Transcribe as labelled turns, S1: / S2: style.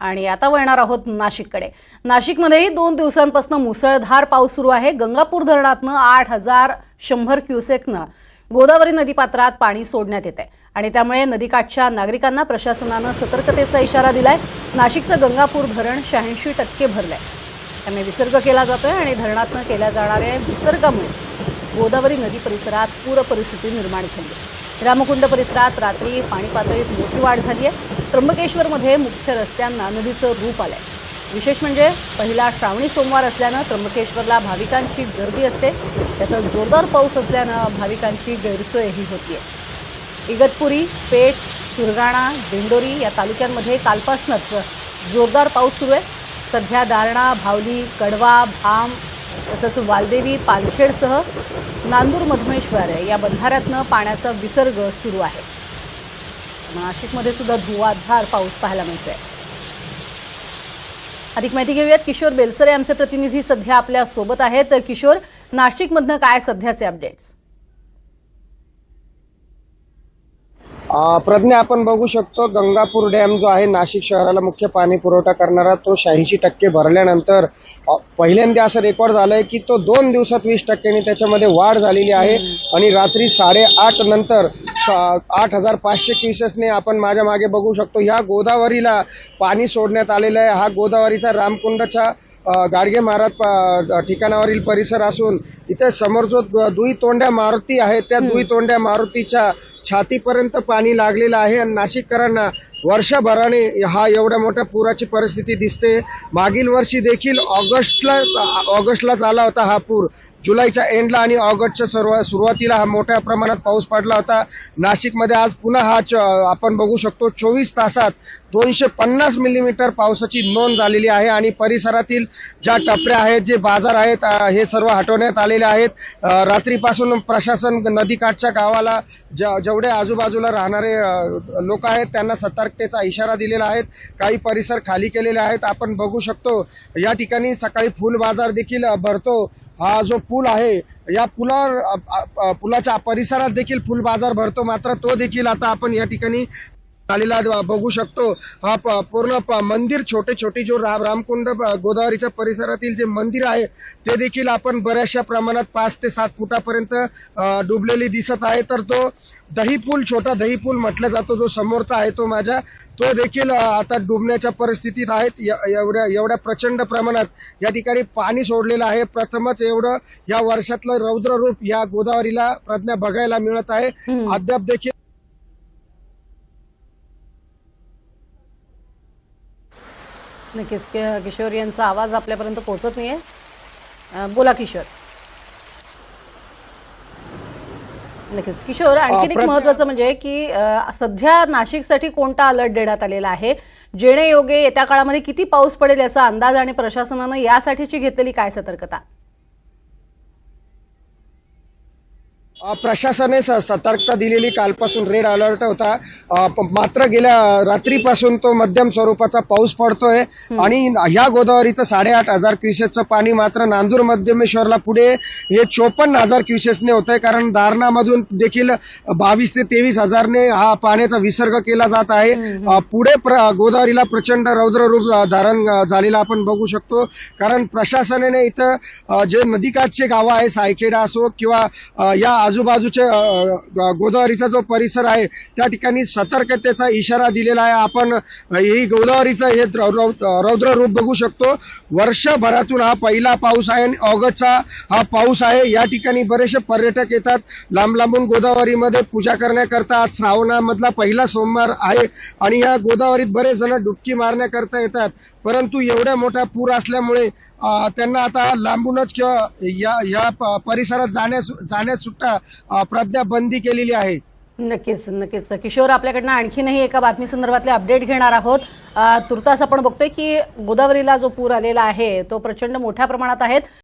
S1: आणि आता वळणार आहोत नाशिककडे. नाशिकमध्येही दोन दिवसांपासून मुसळधार पाऊस सुरू आहे. गंगापूर धरणातनं आठ हजार शंभर क्युसेकनं गोदावरी नदीपात्रात पाणी सोडण्यात येत आहे आणि त्यामुळे नदीकाठच्या नागरिकांना प्रशासनानं सतर्कतेचा इशारा दिलाय. नाशिकचं गंगापूर धरण शहाऐंशी टक्के भरलंय. त्यामुळे विसर्ग केला जातोय आणि धरणातनं केल्या जाणाऱ्या विसर्गामुळे गोदावरी नदी परिसरात पूर परिस्थिती निर्माण झाली आहे. रामकुंड परिसरात रात्री पाणी पातळीत मोठी वाढ झाली आहे. त्र्यंबकेश्वरमध्ये मुख्य रस्त्यांना नदीचं रूप आलं आहे विशेष म्हणजे पहिला श्रावणी सोमवार असल्यानं त्र्यंबकेश्वरला भाविकांची गर्दी असते. त्यात जोरदार पाऊस असल्यानं भाविकांची गैरसोयही होती आहे इगतपुरी पेठ सुरगाणा दिंडोरी या तालुक्यांमध्ये कालपासूनच जोरदार पाऊस सुरू आहे. सध्या दारणा भावली कडवा भाम तसंच वालदेवी पालखेडसह नांदूर मधमेश्वर या बंधाऱ्यातनं पाण्याचा विसर्ग सुरू आहे. नाशिकमध्ये सुद्धा धुवाधार पाऊस पाहायला मिळतोय. अधिक माहिती घेऊयात. किशोर बेलसरे आमचे प्रतिनिधी सध्या आपल्यासोबत आहेत. किशोर नाशिकमधनं काय सध्याचे अपडेट्स
S2: प्रज्ञा आपण बघू शकतो गंगापूर डॅम जो आहे नाशिक शहराला मुख्य पाणी पुरवठा करणारा तो शहाऐंशी टक्के भरल्यानंतर पहिल्यांदा असं रेकॉर्ड झालंय की तो दोन दिवसात वीस टक्क्यांनी त्याच्यामध्ये वाढ झालेली आहे. आणि रात्री साडेआठ नंतर आठ हजार पाचशे क्युसेसने आपण माझ्या मागे बघू शकतो. ह्या गोदावरीला पाणी सोडण्यात आलेलं आहे. हा गोदावरीचा रामकुंडच्या गाडगे महाराज ठिकाणावरील परिसर असून इथे समोर जो दुई तोंड्या मारुती आहे त्या दुई तोंड्या मारुतीच्या छातीपर्यंत पाणी लागलेलं आहे आणि नाशिककरांना वर्षभराने हा एवढ्या मोठ्या पुराची परिस्थिती दिसते. मागील वर्षी देखील ऑगस्टला ऑगस्टलाच आला होता हा पूर. जुलैच्या एंडला आणि ऑगस्टच्या सर्व सुरुवातीला हा मोठ्या प्रमाणात पाऊस पडला होता. नाशिकमध्ये आज पुन्हा हा च- आपण बघू शकतो चोवीस तासात दोनशे पन्नास मिलीमीटर पावसाची नोंद झालेली आहे आणि परिसरातील ज्या टपऱ्या आहेत जे बाजार आहेत हे सर्व हटवण्यात आलेले आहेत. रात्रीपासून प्रशासन नदीकाठच्या गावाला ज- जेवढे आजूबाजूला राहणारे लोक आहेत त्यांना सतर्कतेचा इशारा दिलेला आहे. काही परिसर खाली केलेले आहेत. आपण बघू शकतो या ठिकाणी सकाळी फुल बाजार देखील भरतो. हा जो पूल आहे या पुलावर पुलाच्या परिसरात देखील फुल बाजार भरतो. मात्र तो देखील आता आपण या ठिकाणी आलेला द- बघू शकतो हा पूर्ण मंदिर छोटे छोटे जो राम रामकुंड गोदावरीच्या परिसरातील जे मंदिर आहे ते देखील आपण बऱ्याचशा प्रमाणात पाच ते सात फुटापर्यंत डुबलेली दिसत आहे. तर तो दही पूल छोटा दही पूल म्हटला जातो जो समोरचा आहे तो माझ्या तो देखील आता डुबण्याच्या परिस्थितीत आहेत. एवढ्या एवढ्या प्रचंड प्रमाणात या ठिकाणी पाणी सोडलेलं आहे. प्रथमच एवढं या वर्षातलं रौद्र रूप या गोदावरीला प्रज्ञा बघायला मिळत आहे. अद्याप देखील
S1: नक्कीच. कि- किशोर यांचा आवाज आपल्यापर्यंत पोहोचत नाहीये. अं, बोला किशोर. नक्कीच. किशोर आणखीन एक महत्वाचं म्हणजे की सध्या नाशिकसाठी कोणता अलर्ट देण्यात आलेला आहे? जेणे योगे येत्या काळामध्ये किती पाऊस पडेल याचा अंदाज आणि प्रशासनानं यासाठीची घेतलेली काय सतर्कता?
S2: प्रशासनाने सतर्कता दिलेली कालपासून रेड अलर्ट होता. मात्र गेल्या रात्रीपासून तो मध्यम स्वरूपाचा पाऊस पडतोय. आणि ह्या गोदावरीचं साडेआठ हजार क्युसेसचं पाणी मात्र नांदूर मध्यमेश्वरला पुढे हे चोपन्न हजार क्युसेसने होतंय. कारण दारणामधून देखील बावीस ते तेवीस हजारने हा पाण्याचा विसर्ग केला जात आहे. पुढे प्र- गोदावरीला प्रचंड रौद्र रूप धारण झालेलं आपण बघू शकतो. कारण प्रशासनाने इथं जे नदीकाठचे गावं आहे सायखेडा असो किंवा या आजूबाजूचे गोदावरीचा जो परिसर आहे त्या ठिकाणी सतर्कतेचा इशारा दिलेला आहे. आपण ही गोदावरीचं हे रौद्र रूप बघू शकतो. वर्षभरातून हा पहिला पाऊस आहे आणि ऑगस्टचा हा पाऊस आहे. या ठिकाणी बरेचसे पर्यटक येतात. लांब लांबून गोदावरीमध्ये पूजा करण्याकरता आज श्रावणामधला पहिला सोमवार आहे आणि या गोदावरीत बरेच जण डुबकी मारण्याकरता येतात. परंतु एवढ्या मोठा पूर असल्यामुळे त्यांना आता लांबूनच किंवा या या प- परिसरात जाण्यास जाण्यास सुद्धा प्रज्ञा बंदी केलेली आहे.
S1: नक्कीच नक्कीच. किशोर आपल्याकडनं आणखीनही एका बातमी संदर्भातले अपडेट घेणार आहोत. तुर्तास आपण बघतोय की गोदावरीला जो पूर आलेला आहे तो प्रचंड मोठ्या प्रमाणात आहेत.